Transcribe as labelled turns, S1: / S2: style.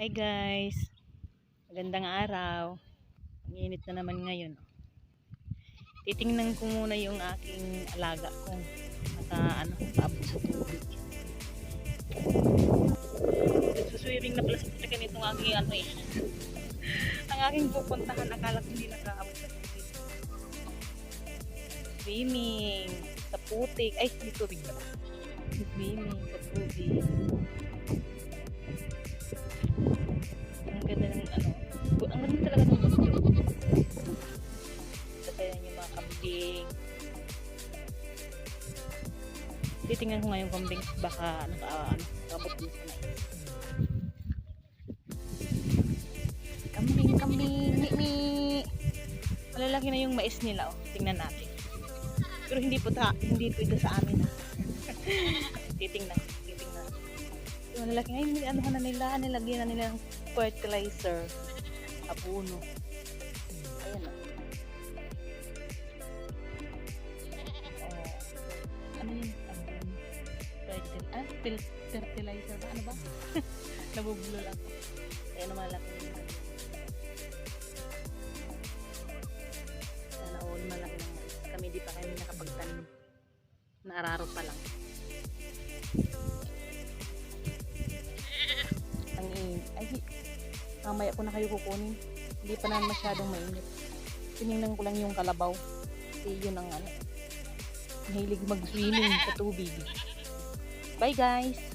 S1: Hi guys. Magandang araw. Ang init na naman ngayon. Titingnan ko muna yung aking alaga kung naka ano, paabot sa tubig. Nagsuswimming na pala sa tutakan itong aking ano eh. Ang aking pupuntahan, akala ko hindi nakaabot sa tubig. Swimming sa putik. Ay, may tubig ba? Swimming sa tubig. Mga kambing. Titingnan ko nga yung kambing baka naka ano, nakabot din sa. Kambing, kambing, mi, mi. Malalaki na yung mais nila oh. Tingnan natin. Pero hindi po ta, hindi po ito sa amin ah. titingnan, titingnan. Yung malalaki ngayon, ano na nila, nilagyan na nila ng fertilizer. Abono. Ayan. Oh. Fertilizer ba? Ano ba? Nabubulol ako. Ayan na malaki yun. Sana all malaki ng mais. Kami di pa kami nakapagtanim. Naararo pa lang. Ang init. Ay, mamaya ko na kayo kukunin. Hindi pa naman masyadong mainit. Tinignan ko lang yung kalabaw. Kasi yun ang ano. Mahilig mag-swimming sa tubig. Bye guys!